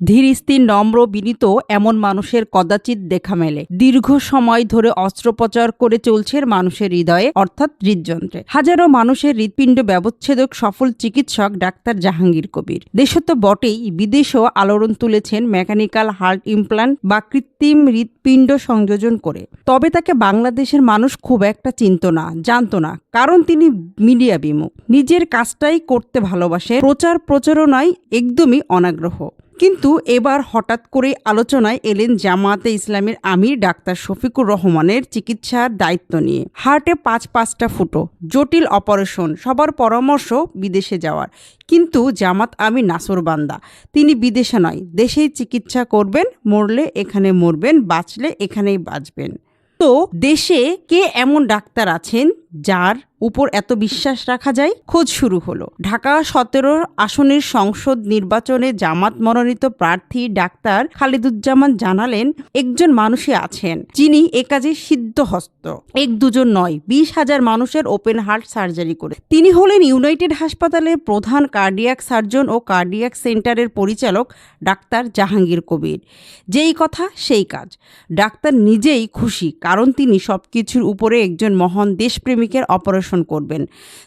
ধীর স্থির নম্র, বিনীত এমন মানুষের কদাচিৎ দেখা মেলে। দীর্ঘ সময় ধরে অস্ত্রোপচার করে চলছে মানুষের হৃদয়ে, অর্থাৎ হৃদযন্ত্রে। হাজারো মানুষের হৃৎপিণ্ড ব্যবচ্ছেদক সফল চিকিৎসক ডাক্তার জাহাঙ্গীর কবির। দেশে তো বটেই, বিদেশেও আলোড়ন তুলেছেন মেকানিক্যাল হার্ট ইমপ্লান্ট বা কৃত্রিম হৃৎপিণ্ড সংযোজন করে। তবে তাকে বাংলাদেশের মানুষ খুব একটা চিনত না, জানতো না, কারণ তিনি মিডিয়া বিমুখ। নিজের কাজটাই করতে ভালোবাসে প্রচার প্রচারণায় একদমই অনাগ্রহ। কিন্তু এবার হঠাৎ করে আলোচনায় এলেন জামায়াতে ইসলামের আমির ডাক্তার শফিকুর রহমানের চিকিৎসার দায়িত্ব নিয়ে। হার্টে পাঁচ পাঁচটা ফুটো, জটিল অপারেশন, সবার পরামর্শ বিদেশে যাওয়ার। কিন্তু জামাত আমি নাসর বান্দা, তিনি বিদেশে নয়, দেশেই চিকিৎসা করবেন, মরলে এখানে মরবেন, বাঁচলে এখানেই বাঁচবেন। তো দেশে কে এমন ডাক্তার আছেন যার উপর এত বিশ্বাস রাখা যায়? খোঁজ শুরু হলো। ঢাকা সতেরো আসনের সংসদ নির্বাচনে জামাত মনোনীত প্রার্থী ডাক্তার খালিদুজ্জামান জানালেন, একজন মানুষই আছেন, যিনি এ কাজে সিদ্ধহস্ত। এক দুজন নয়, বিশ হাজার মানুষের ওপেন হার্ট সার্জারি করে। তিনি হলেন ইউনাইটেড হাসপাতালের প্রধান কার্ডিয়াক সার্জন ও কার্ডিয়াক সেন্টারের পরিচালক ডাক্তার জাহাঙ্গীর কবির। যেই কথা, সেই কাজ। ডাক্তার নিজেই খুশি, কারণ তিনি সবকিছুর উপরে একজন মহান দেশপ্রেমিকের অপারেশন করবেন।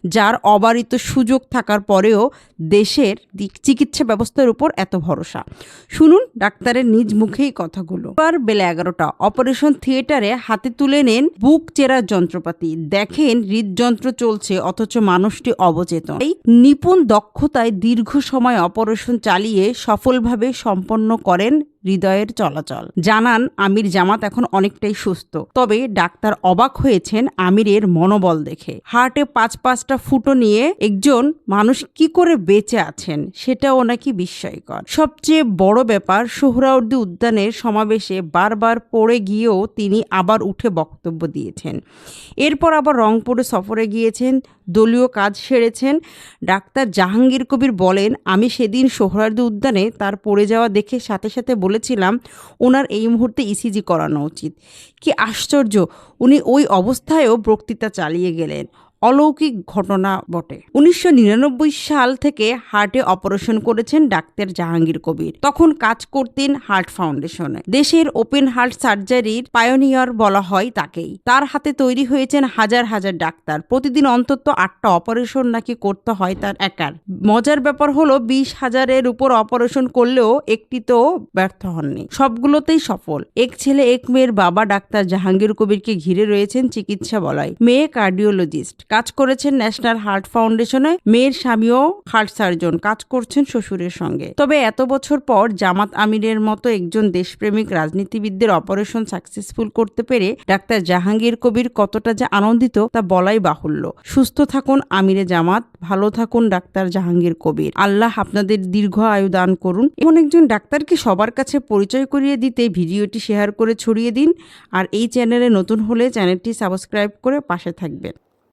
যার অবারিত সুযোগ থাকার পরেও দেশের চিকিৎসা ব্যবস্থার উপর এত ভরসা। শুনুন ডাক্তারের নিজ মুখেই কথাগুলো। এবার বেলা এগারোটা, অপারেশন থিয়েটারে হাতে তুলে নেন বুক চেরার যন্ত্রপাতি। দেখেন হৃদযন্ত্র চলছে, অথচ মানুষটি অবচেতন। এই নিপুণ দক্ষতায় দীর্ঘ সময় অপারেশন চালিয়ে সফলভাবে সম্পন্ন করেন হৃদয়ের চলাচল। জানান, আমির জামাত এখন অনেকটাই সুস্থ। তবে ডাক্তার অবাক হয়েছেন আমিরের মনোবল দেখে। হার্টে পাঁচ পাঁচটা ফুটো নিয়ে একজন মানুষ কি করে বেঁচে আছেন, সেটাও নাকি বিস্ময়কর। সবচেয়ে বড় ব্যাপার, সোহরাওয়ার্দী উদ্যানের সমাবেশে বারবার পড়ে গিয়েও তিনি আবার উঠে বক্তব্য দিয়েছেন। এরপর আবার রংপুরে সফরে গিয়েছেন, দলীয় কাজ সেরেছেন। ডাক্তার জাহাঙ্গীর কবির বলেন, আমি সেদিন সোহরাওয়ার্দী উদ্যানে তার পড়ে যাওয়া দেখে সাথে সাথে বলেছিলাম, ওনার এই মুহূর্তে ইসিজি করানো উচিত। কি আশ্চর্য, উনি ওই অবস্থায়ও বক্তৃতা চালিয়ে গেলেন। অলৌকিক ঘটনা বটে। উনিশশো নিরানব্বই সাল থেকে হার্টে অপারেশন করেছেন ডাক্তার জাহাঙ্গীর কবির। তখন কাজ করতেন হার্ট ফাউন্ডেশনে। দেশের ওপেন হার্ট সার্জারির পায়োনিয়ার বলা হয় তাকেই। তার হাতে তৈরি হয়েছেন হাজার হাজার ডাক্তার। প্রতিদিন অন্তত আটটা অপারেশন নাকি করতে হয় তার একার। মজার ব্যাপার হলো বিশ হাজারের উপর অপারেশন করলেও একটিতেও ব্যর্থ হননি। সবগুলোতেই সফল। এক ছেলে, এক মেয়ের বাবা ডাক্তার জাহাঙ্গীর কবিরকে ঘিরে রয়েছেন চিকিৎসা বলয় মেয়ে কার্ডিওলজিস্ট। কাজ করেছেন ন্যাশনাল হার্ট ফাউন্ডেশনে। মেয়ের স্বামীও হার্ট সার্জন, কাজ করছেন শ্বশুরের সঙ্গে। তবে এত বছর পর জামাত আমিরের মতো একজন দেশপ্রেমিক রাজনীতিবিদদের অপারেশন সাকসেসফুল করতে পেরে ডাক্তার জাহাঙ্গীর কবির কতটা যে আনন্দিত তা বলাই বাহুল্য। সুস্থ থাকুন আমিরে জামাত, ভালো থাকুন ডাক্তার জাহাঙ্গীর কবির। আল্লাহ আপনাদের দীর্ঘ আয়ু দান করুন। এমন একজন ডাক্তারকে সবার কাছে পরিচয় করিয়ে দিতে ভিডিওটি শেয়ার করে ছড়িয়ে দিন। আর এই চ্যানেলে নতুন হলে চ্যানেলটি সাবস্ক্রাইব করে পাশে থাকবেন।